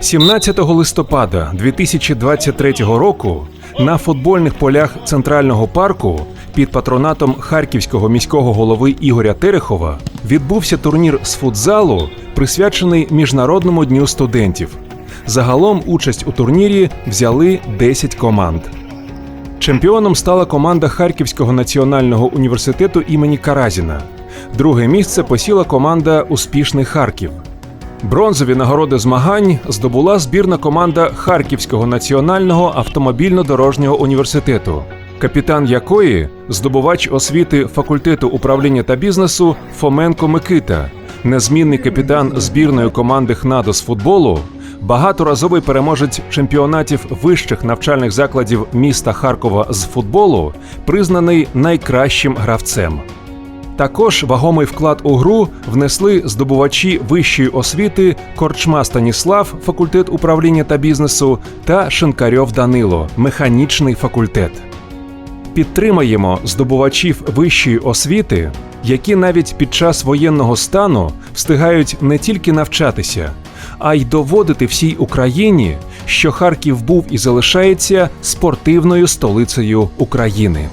17 листопада 2023 року на футбольних полях центрального парку під патронатом харківського міського голови Ігоря Терехова відбувся турнір з футзалу, присвячений Міжнародному дню студентів. Загалом участь у турнірі взяли 10 команд. Чемпіоном стала команда Харківського національного університету імені Каразіна. Друге місце посіла команда Успішний Харків. Бронзові нагороди змагань здобула збірна команда Харківського національного автомобільно-дорожнього університету, капітан якої здобувач освіти факультету управління та бізнесу Фоменко Микита, незмінний капітан збірної команди ХНАДО з футболу, багаторазовий переможець чемпіонатів вищих навчальних закладів міста Харкова з футболу, признаний найкращим гравцем. Також вагомий вклад у гру внесли здобувачі вищої освіти Корчма Станіслав, факультет управління та бізнесу, та Шинкарьов Данило, механічний факультет. Підтримаємо здобувачів вищої освіти, які навіть під час воєнного стану встигають не тільки навчатися, а й доводити всій Україні, що Харків був і залишається спортивною столицею України.